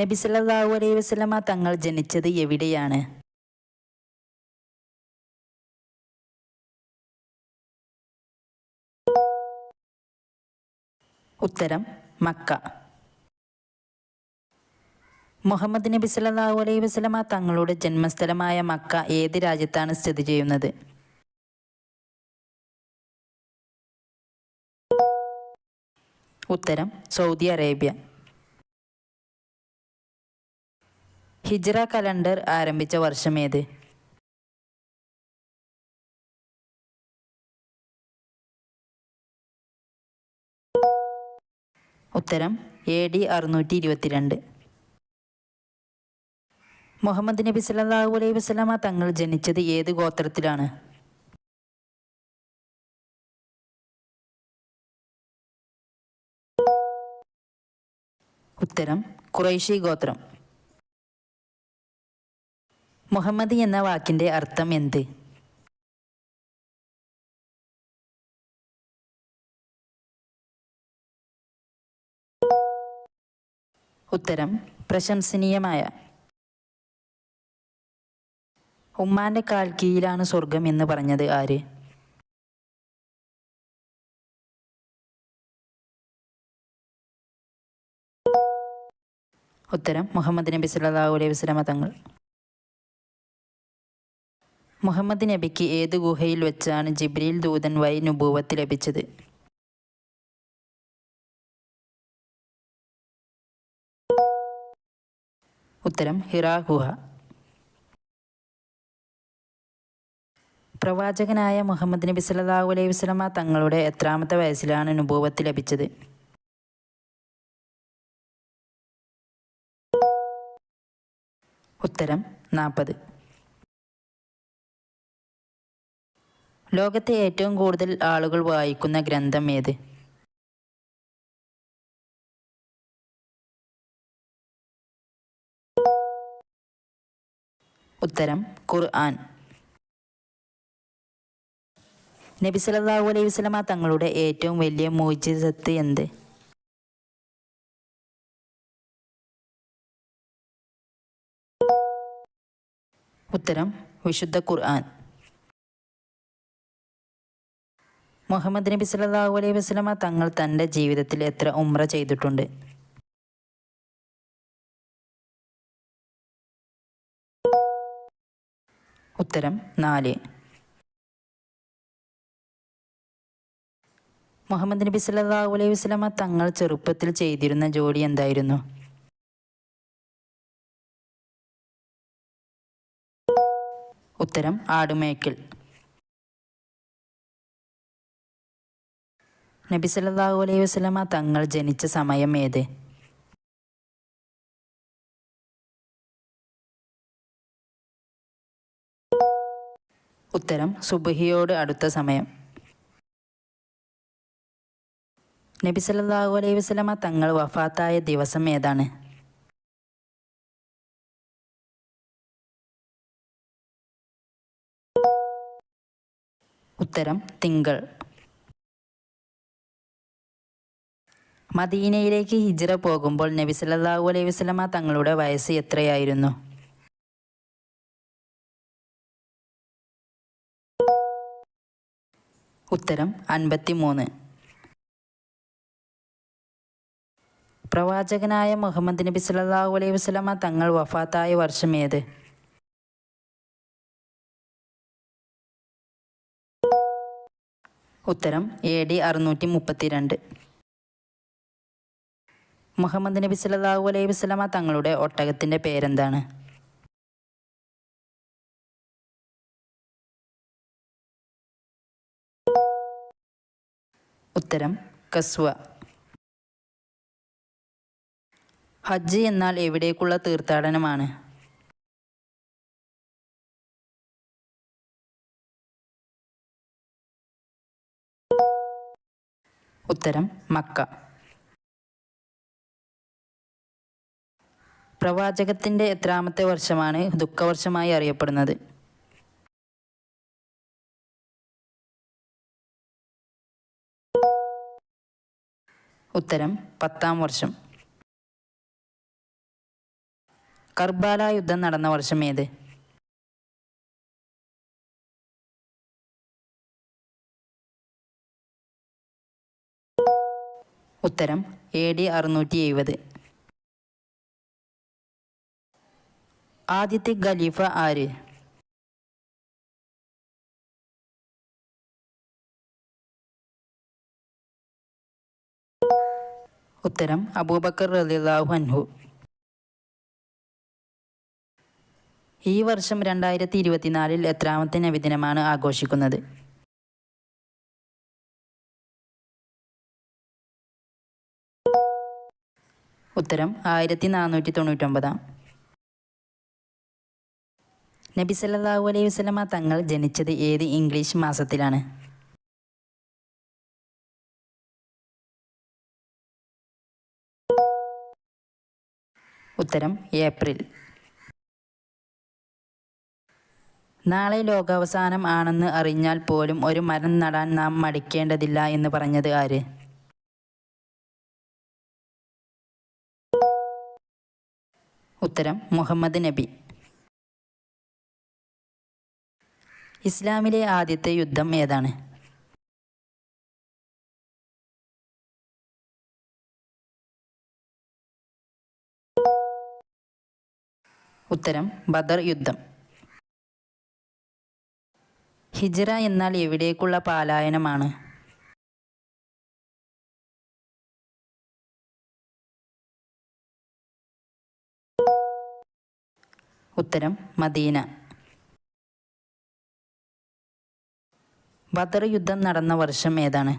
നബി സല്ലല്ലാഹു അലൈഹി വസല്ലമ തങ്ങൾ ജനിച്ചത് എവിടെയാണ്? ഉത്തരം മക്ക. മുഹമ്മദ് നബി സല്ലല്ലാഹു അലൈഹി വസല്ലമ തങ്ങളുടെ ജന്മസ്ഥലമായ മക്ക ഏത് രാജ്യത്താണ് സ്ഥിതി ചെയ്യുന്നത്? ഉത്തരം സൗദി അറേബ്യ. ഹിജ്റ കലണ്ടർ ആരംഭിച്ച വർഷമേത് ഉത്തരം എ ഡി അറുന്നൂറ്റി ഇരുപത്തിരണ്ട് മുഹമ്മദ് നബി സല്ലല്ലാഹു അലൈഹി വസല്ലമ തങ്ങൾ ജനിച്ചത് ഏത് ഗോത്രത്തിലാണ്? ഉത്തരം ഖുറൈശി ഗോത്രം. മുഹമ്മദ് എന്ന വാക്കിന്റെ അർത്ഥം എന്ത്? ഉത്തരം പ്രശംസനീയമായ. ഉമ്മാന്റെ കാൽ കീഴിലാണ് സ്വർഗം എന്ന് പറഞ്ഞത് ആര്? ഉത്തരം മുഹമ്മദ് നബി സല്ലല്ലാഹു അലൈഹി വസല്ലമ തങ്ങൾ. മുഹമ്മദ് നബിക്ക് ഏത് ഗുഹയിൽ വെച്ചാണ് ജിബ്രീൽ ദൂതൻ വൈ നുഭൂവത്ത് ലഭിച്ചത്? ഉത്തരം ഹിറാ ഗുഹ. പ്രവാചകനായ മുഹമ്മദ് നബി സല്ലല്ലാഹു അലൈഹി വസല്ലമ തങ്ങളുടെ എത്രാമത്തെ വയസ്സിലാണ് അനുഭവത്തിൽ ലഭിച്ചത്? ഉത്തരം നാൽപ്പത് ലോകത്തെ ഏറ്റവും കൂടുതൽ ആളുകൾ വായിക്കുന്ന ഗ്രന്ഥം ഏത്? ഉത്തരം ഖുർആൻ. നബി സല്ലല്ലാഹു അലൈഹി വസല്ലമ തങ്ങളുടെ ഏറ്റവും വലിയ മോചിതത്ത് എന്ത്? ഉത്തരം വിശുദ്ധ ഖുർആൻ. മുഹമ്മദ് നബി സല്ലല്ലാഹു അലൈഹി വസ്ലമ തങ്ങൾ തന്റെ ജീവിതത്തിൽ എത്ര ഉമ്ര ചെയ്തിട്ടുണ്ട്? ഉത്തരം നാല്. മുഹമ്മദ് നബി സല്ലല്ലാഹു അലൈഹി വസ്ലമ തങ്ങൾ ചെറുപ്പത്തിൽ ചെയ്തിരുന്ന ജോലി എന്തായിരുന്നു? ഉത്തരം ആടുമേക്കൽ. നബി സല്ലല്ലാഹു അലൈഹി വസല്ലമ തങ്ങൾ ജനിച്ച സമയം ഏത്? ഉത്തരം സുബഹിയോട് അടുത്ത സമയം. നബി സല്ലല്ലാഹു അലൈഹി വസല്ലമ തങ്ങൾ വഫാത്തായ ദിവസം ഏതാണ്? ഉത്തരം തിങ്കൾ. മദീനയിലേക്ക് ഹിജ്റ പോകുമ്പോൾ നബി സല്ലല്ലാഹു അലൈഹി വസല്ലമ തങ്ങളുടെ വയസ്സ് എത്രയായിരുന്നു? ഉത്തരം അൻപത്തി മൂന്ന് പ്രവാചകനായ മുഹമ്മദ് നബി സല്ലല്ലാഹു അലൈഹി വസല്ലമ തങ്ങൾ വഫാത്തായ വർഷം ഏത്? ഉത്തരം എ ഡി അറുന്നൂറ്റി മുപ്പത്തിരണ്ട് മുഹമ്മദ് നബി സല്ലല്ലാഹു അലൈഹി വസ്ലമ തങ്ങളുടെ ഒട്ടകത്തിന്റെ പേരെന്താണ്? ഉത്തരം കസ്വ. ഹജ്ജ് എന്നാൽ എവിടേക്കുള്ള തീർത്ഥാടനമാണ്? ഉത്തരം മക്ക. പ്രവാചകത്തിന്റെ എത്രാമത്തെ വർഷമാണ് ദുഃഖവർഷമായി അറിയപ്പെടുന്നത്. ഉത്തരം പത്താം വർഷം. കർബാല യുദ്ധം നടന്ന വർഷം ഏത്? ഉത്തരം എ ഡി അറുന്നൂറ്റി എഴുപത്. ആദ്യത്തെ ഖലീഫ ആര്? ഉത്തരം അബൂബക്കർ റളിയല്ലാഹു അൻഹു. ഈ വർഷം രണ്ടായിരത്തി ഇരുപത്തിനാലിൽ എത്രാമത്തെ നബിദിനമാണ് ആഘോഷിക്കുന്നത്? ഉത്തരം ആയിരത്തി നാനൂറ്റി തൊണ്ണൂറ്റൊമ്പതാം നബി സല്ലല്ലാഹു അലൈഹി വസല്ലമ തങ്ങൾ ജനിച്ചത് ഏത് ഇംഗ്ലീഷ് മാസത്തിലാണ്? ഉത്തരം ഏപ്രിൽ. നാളെ ലോകാവസാനം ആണെന്ന് അറിഞ്ഞാൽ പോലും ഒരു മരം നടാൻ നാം മടിക്കേണ്ടതില്ല എന്ന് പറഞ്ഞത് ആര്? ഉത്തരം മുഹമ്മദ് നബി. ഇസ്ലാമിലെ ആദ്യത്തെ യുദ്ധം ഏതാണ്? ഉത്തരം ബദർ യുദ്ധം. ഹിജ്റ എന്നാൽ എവിടേക്കുള്ള പാലായനമാണ്? ഉത്തരം മദീന. ബദർ യുദ്ധം നടന്ന വർഷം ഏതാണ്?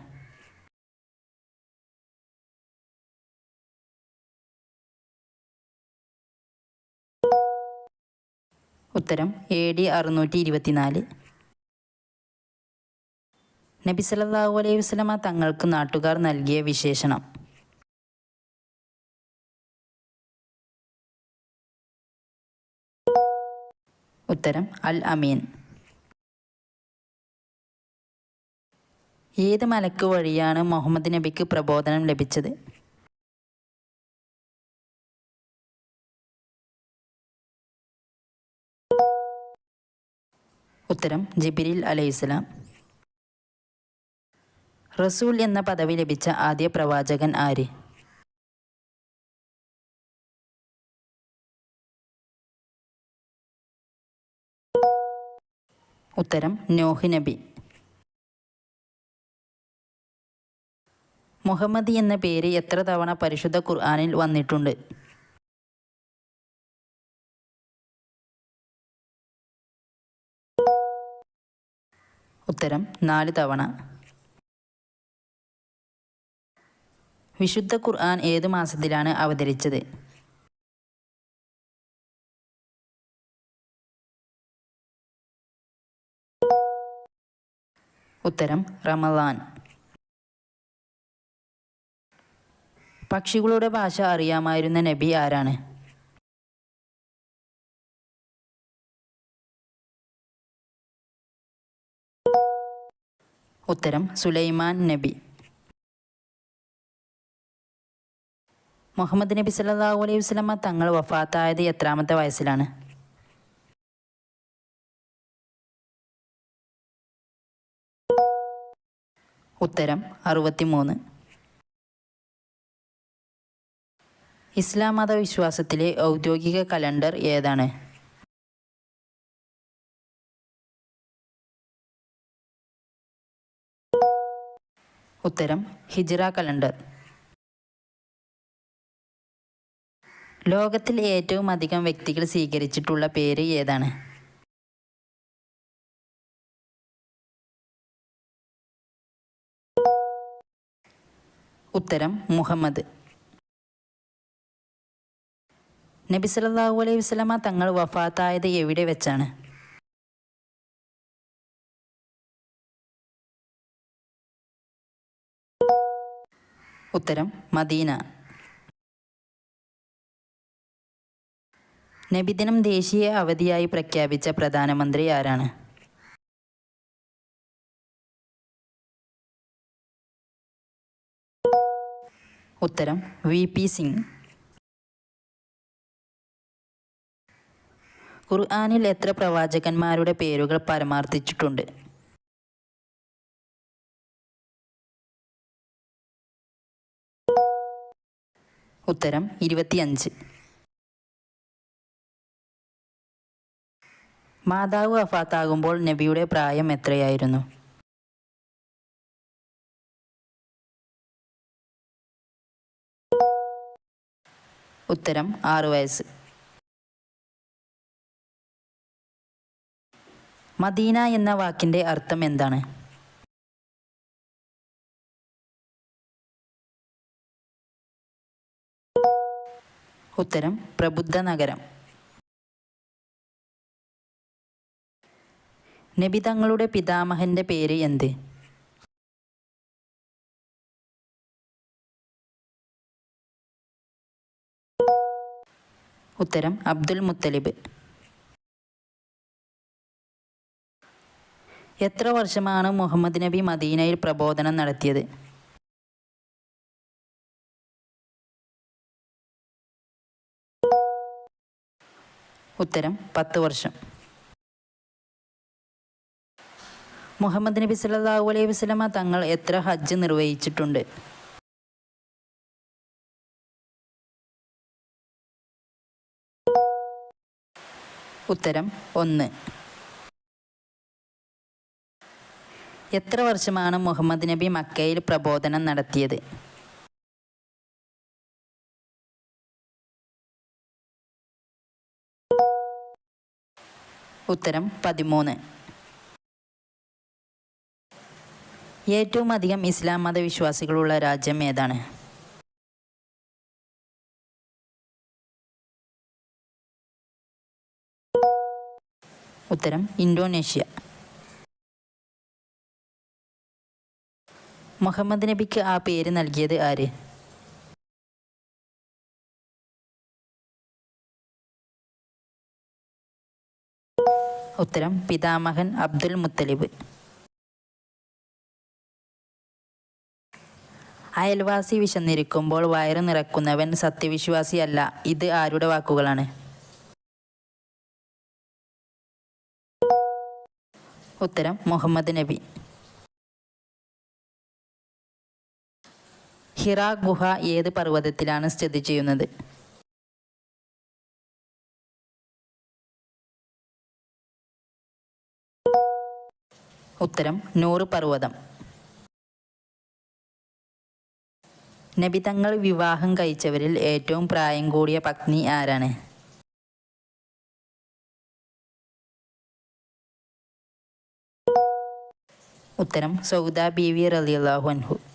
ഉത്തരം എ ഡി അറുന്നൂറ്റി ഇരുപത്തിനാല് നബി സല്ലല്ലാഹു അലൈഹി വസല്ലമ തങ്ങൾക്ക് നാട്ടുകാർ നൽകിയ വിശേഷണം. ഉത്തരം അൽ അമീൻ. ഏത് മലക്ക് വഴിയാണ് മുഹമ്മദ് നബിക്ക് പ്രബോധനം ലഭിച്ചത്? ഉത്തരം ജിബിരിൽ അലൈഹിസ്സലാം. റസൂൽ എന്ന പദവി ലഭിച്ച ആദ്യ പ്രവാചകൻ ആര്? ഉത്തരം നോഹ് നബി. മുഹമ്മദ് എന്ന പേര് എത്ര തവണ പരിശുദ്ധ ഖുർആാനിൽ വന്നിട്ടുണ്ട്? ഉത്തരം നാല് തവണ. വിശുദ്ധ ഖുർആൻ ഏത് മാസത്തിലാണ് അവതരിച്ചത്? ഉത്തരം റമദാൻ. പക്ഷികളുടെ ഭാഷ അറിയാമായിരുന്ന നബി ആരാണ്? ഉത്തരം സുലൈമാൻ നബി. മുഹമ്മദ് നബി സല്ലല്ലാഹു അലൈഹി വസല്ലമ തങ്ങൾ വഫാത്തായത് എത്രാമത്തെ വയസ്സിലാണ്? ഉത്തരം അറുപത്തിമൂന്ന്. ഇസ്ലാം മത വിശ്വാസത്തിലെ ഔദ്യോഗിക കലണ്ടർ ഏതാണ്? ഉത്തരം ഹിജ്റ കലണ്ടർ. ലോകത്തിൽ ഏറ്റവും അധികം വ്യക്തികൾ സ്വീകരിച്ചിട്ടുള്ള പേര് ഏതാണ്? ഉത്തരം മുഹമ്മദ്. നബി സല്ലല്ലാഹു അലൈഹി വസ്ലമ തങ്ങൾ വഫാത്തായത് എവിടെ വെച്ചാണ്? ഉത്തരം മദീന. നബിദിനം ദേശീയ അവധിയായി പ്രഖ്യാപിച്ച പ്രധാനമന്ത്രി ആരാണ്? ഉത്തരം വി പി സിംഗ്. ഖുർആനിൽ എത്ര പ്രവാചകന്മാരുടെ പേരുകൾ പരമാർത്ഥിച്ചിട്ടുണ്ട്? ഉത്തരം ഇരുപത്തിയഞ്ച്. മാതാവ് അഫാത്താകുമ്പോൾ നബിയുടെ പ്രായം എത്രയായിരുന്നു? ഉത്തരം ആറു വയസ്സ്. മദീന എന്ന വാക്കിന്റെ അർത്ഥം എന്താണ്? ഉത്തരം പ്രബുദ്ധ നഗരം. നബി തങ്ങളുടെ പിതാമഹന്റെ പേര് എന്ത്? ഉത്തരം അബ്ദുൽ മുത്തലിബ്. എത്ര വർഷമാണ് മുഹമ്മദ് നബി മദീനയിൽ പ്രബോധനം നടത്തിയത്? ഉത്തരം പത്ത് വർഷം. മുഹമ്മദ് നബി സല്ലല്ലാഹു അലൈഹി വസല്ലമ തങ്ങൾ എത്ര ഹജ്ജ് നിർവഹിച്ചിട്ടുണ്ട്? ഉത്തരം ഒന്ന്. എത്ര വർഷമാണ് മുഹമ്മദ് നബി മക്കയിൽ പ്രബോധനം നടത്തിയത്? ഉത്തരം പതിമൂന്ന്. ഏറ്റവും അധികം ഇസ്ലാം മതവിശ്വാസികളുള്ള രാജ്യം ഏതാണ്? ഉത്തരം ഇന്തോനേഷ്യ. മുഹമ്മദ് നബിക്ക് ആ പേര് നൽകിയത് ആര്? ഉത്തരം പിതാമഹൻ അബ്ദുൽ മുത്തലിബ്. അയൽവാസി വിശന്നിരിക്കുമ്പോൾ വയറ് നിറക്കുന്നവൻ സത്യവിശ്വാസിയല്ല. ഇത് ആരുടെ വാക്കുകളാണ്? ഉത്തരം മുഹമ്മദ് നബി. ഹിറ ഗുഹ ഏത് പർവതത്തിലാണ് സ്ഥിതി ചെയ്യുന്നത്? ഉത്തരം നൂറ് പർവതം. നബിതങ്ങൾ വിവാഹം കഴിച്ചവരിൽ ഏറ്റവും പ്രായം കൂടിയ പത്നി ആരാണ്? ഉത്തരം സൗദ വി റളിയല്ലാഹു അൻഹു.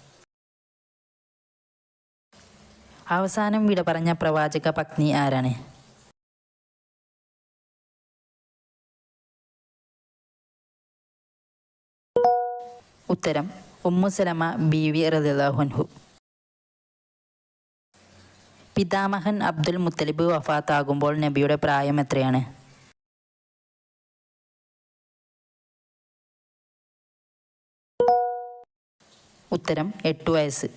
അവസാനം വിട പറഞ്ഞ പ്രവാചക പത്നി ആരാണ്? ഉത്തരം ഉമ്മുസലമ ബി വി റദിലാഹുൻഹു പിതാമഹൻ അബ്ദുൽ മുത്തലിബ് വഫാത്താകുമ്പോൾ നബിയുടെ പ്രായം എത്രയാണ്? ഉത്തരം എട്ടു വയസ്സ്.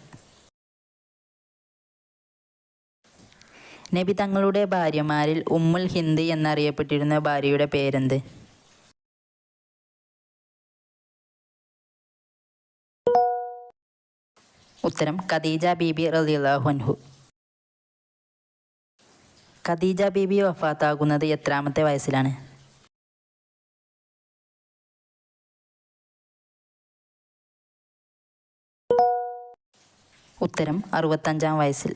നബി തങ്ങളുടെ ഭാര്യമാരിൽ ഉമ്മുൽ ഹിന്ദ് എന്നറിയപ്പെട്ടിരുന്ന ഭാര്യയുടെ പേരെന്ത്? ഉത്തരം ഖദീജ ബീബി റളിയല്ലാഹു അൻഹു. ഖദീജ ബീബി വഫാത്താകുന്നത് എത്രാമത്തെ വയസ്സിലാണ്? ഉത്തരം അറുപത്തഞ്ചാം വയസ്സിൽ.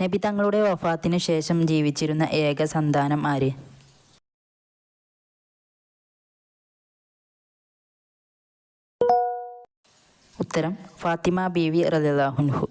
നബി തങ്ങളുടെ വഫാത്തിന് ശേഷം ജീവിച്ചിരുന്ന ഏക സന്താനം ആര്? ഉത്തരം ഫാത്തിമ ബീവി റളിയല്ലാഹു അൻഹു.